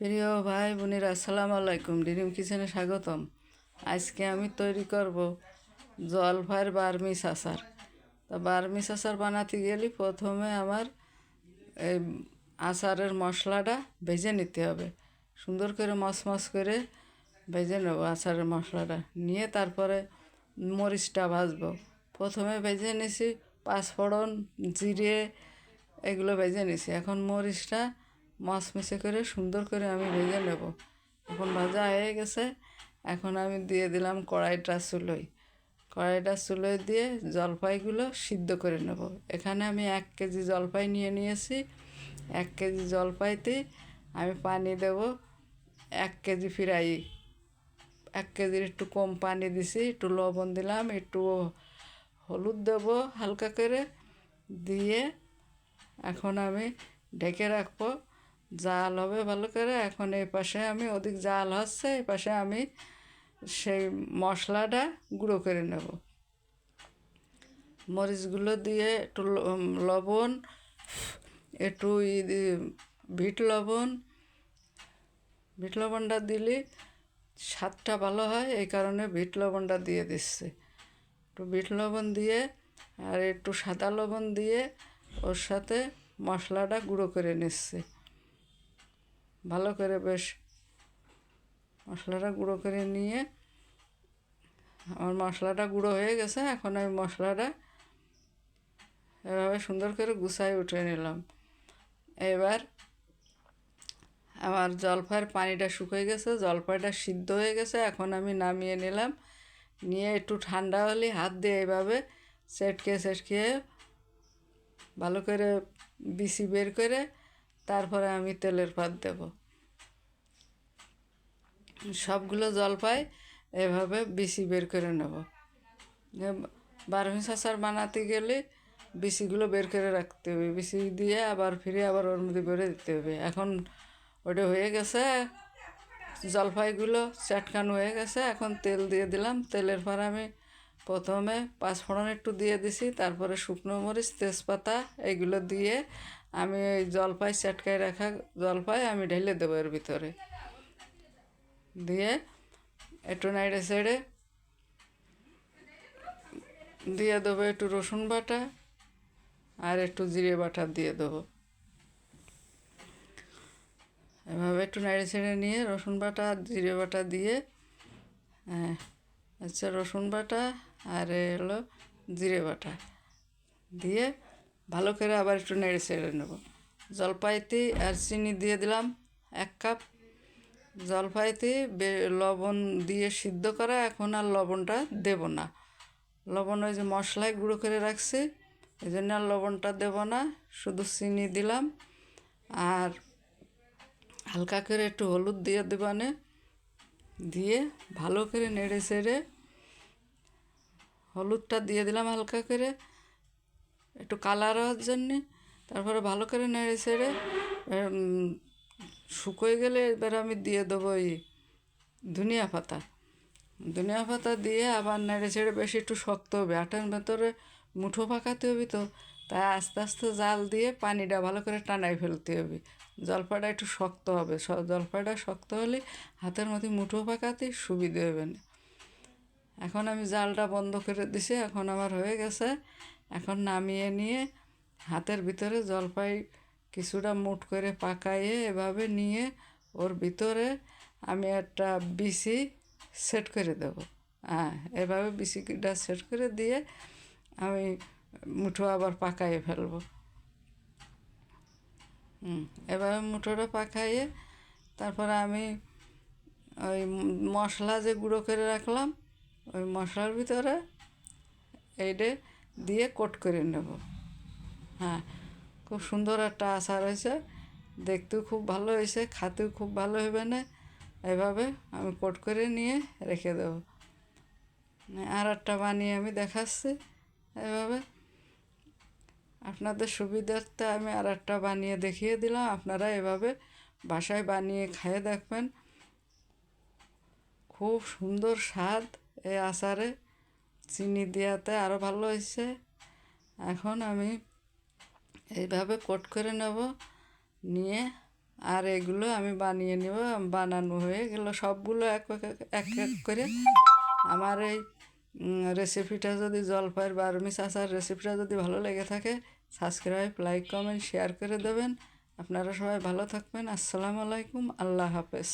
প্রিয় ভাই বোনেরা, আসসালামু আলাইকুম। ডিরিম কিচেনে স্বাগতম। আজকে আমি তৈরি করব জলফাইয়ের বার্মিস আচার তা বার্মিস আচার বানাতে গেলে প্রথমে আমার এই আচারের মশলাটা ভেজে নিতে হবে। সুন্দর করে মসমস করে ভেজে নেব আচারের মশলাটা। নিয়ে তারপরে মরিচটা ভাজবো। প্রথমে ভেজে নিছি পাঁচফোড়ন, জিরে, এগুলো ভেজে নিছি। এখন মরিচটা মশমসে করে সুন্দর করে আমি ভেজে নেব। এখন ভাজা হয়ে গেছে। এখন আমি দিয়ে দিলাম কড়াইটা চুলোই কড়াইটা চুলোয় দিয়ে জলপাইগুলো সিদ্ধ করে নেব। এখানে আমি এক কেজি জলপাই নিয়ে নিয়েছি। এক কেজি জলপাইতে আমি পানি দেব। এক কেজি ফিরাই। এক কেজির একটু কম পানি দিছি, একটু লবণ দিলাম, একটু হলুদ দেবো হালকা করে। দিয়ে এখন আমি ঢেকে রাখব। জাল হবে ভালো করে, এখন এই পাশে আমি ওদিক জাল হচ্ছে এই পাশে আমি সেই মশলাটা গুঁড়ো করে নেব। মরিচগুলো দিয়ে একটু লবণ, একটু দি- লবণ ভিট লবণটা দিলে স্বাদটা ভালো হয়, এই কারণে ভিট লবণটা দিয়ে দিচ্ছে। একটু ভিট লবণ দিয়ে আর একটু সাদা লবণ দিয়ে ওর সাথে মশলাটা গুঁড়ো করে নিচ্ছে। ভালো করে বেশ মশলাটা গুঁড়ো করে নিয়ে, আমার মশলাটা গুঁড়ো হয়ে গেছে, এখন আমি মশলাটা এভাবে সুন্দর করে গুছাই উঠে নিলাম। এবার আমার জলফাইয়ের পানিটা শুকিয়ে গেছে, জলফাইটা সিদ্ধ হয়ে গেছে, এখন আমি নামিয়ে নিলাম। নিয়ে একটু ঠান্ডা হলে হাত দিয়ে এভাবে সেটকে সেটকে ভালো করে বিসি বের করে তারপরে আমি তেলের পাত দেব। সবগুলো জলপাই এভাবে বিসি বের করে নেব। বারমিস আচার বানাতে গেলে বিসিগুলো বের করে রাখতে হবে। বিসি দিয়ে আবার ফিরে আবার ওর মধ্যে বেড়ে দিতে হবে। এখন ওটা হয়ে গেছে, জলপাইগুলো চাটকানো হয়ে গেছে। এখন তেল দিয়ে দিলাম। তেলের পর আমি প্রথমে পাঁচফোড়ন একটু দিয়ে দিছি, তারপরে শুকনো মরিচ, তেজপাতা, এগুলো দিয়ে আমি ওই জলপাই চাটকায় রাখা জলপাই আমি ঢেলে দেবো এর ভিতরে। দিয়ে একটু নাইড়ে সেড়ে দিয়ে দেবো একটু রসুন বাটা আর একটু জিরে বাটা দিয়ে দেবো। এভাবে একটু নাড়ে ছেড়ে নিয়ে রসুন বাটা আর জিরে বাটা দিয়ে হ্যাঁ আচ্ছা রসুন বাটা আর এ হলো জিরে বাটা। দিয়ে ভালো করে আবার একটু নেড়ে ছেড়ে নেব। জলপাইতে আর চিনি দিয়ে দিলাম এক কাপ। জলপাইতে লবণ দিয়ে সিদ্ধ করা, এখন আর লবণটা দেব না। লবণ ওই যে মশলায় গুঁড়ো করে রাখছি, এই জন্য আর লবণটা দেব না, শুধু চিনি দিলাম। আর হালকা করে একটু হলুদ দিয়ে দেবানে, দিয়ে ভালো করে নেড়ে চেড়ে হলুদটা দিয়ে দিলাম হালকা করে। একটু কালার হওয়ার জন্যে তারপরে ভালো করে নেড়ে উম, শুকোয় গেলে এবার আমি দিয়ে দেবো এই ধনিয়া পাতা। ধনিয়া পাতা দিয়ে আবার নেড়ে ছেড়ে বেশি একটু শক্ত হবে। আটার ভেতরে মুঠো পাকাতে হবে তো তাই আস্তে আস্তে জাল দিয়ে পানিটা ভালো করে টানাই ফেলতে হবে। জলপাইটা একটু শক্ত হবে। জলপাইটা শক্ত হলে হাতের মধ্যে মুঠো পাকাতে সুবিধে হবে না। এখন আমি জালটা বন্ধ করে দিছি এখন আমার হয়ে গেছে এখন নামিয়ে নিয়ে হাতের ভিতরে জলপাই কিছুটা মুট করে পাকাইয়ে এভাবে নিয়ে ওর ভিতরে আমি একটা বিসি সেট করে দেবো। হ্যাঁ এভাবে বিসিটা সেট করে দিয়ে আমি মুঠো আবার পাকাইয়ে ফেলব। হুম, এভাবে মুঠোটা পাকাইয়ে তারপরে আমি ওই মশলা যে গুঁড়ো করে রাখলাম, ওই মশলার ভিতরে এইটা দিয়ে কোট করে নেব। হ্যাঁ খুব সুন্দর একটা আচার হয়েছে। দেখতেও খুব ভালো হয়েছে, খাতেও খুব ভালো হবে না। এভাবে আমি কোট করে নিয়ে রেখে দেবো। আর একটা বানিয়ে আমি দেখাচ্ছি এভাবে। আপনাদের সুবিধার্থে আমি আর একটা বানিয়ে দেখিয়ে দিলাম। আপনারা এভাবে বাসায় বানিয়ে খেয়ে দেখবেন। খুব সুন্দর স্বাদ এই আচারে। চিনি দেওয়াতে আরও ভালো হয়েছে। এখন আমি এইভাবে কোট করে নেব, নিয়ে আর এগুলো আমি বানিয়ে নেব। বানানো হয়ে গেল সবগুলো এক এক এক করে। আমার এই রেসিপিটা যদি জলপাইয়ের বারমিস আচার রেসিপিটা যদি ভালো লেগে থাকে সাবস্ক্রাইব লাইক কমেন্ট শেয়ার করে দেবেন। আপনারা সবাই ভালো থাকবেন। আসসালামু আলাইকুম। আল্লাহ হাফেজ।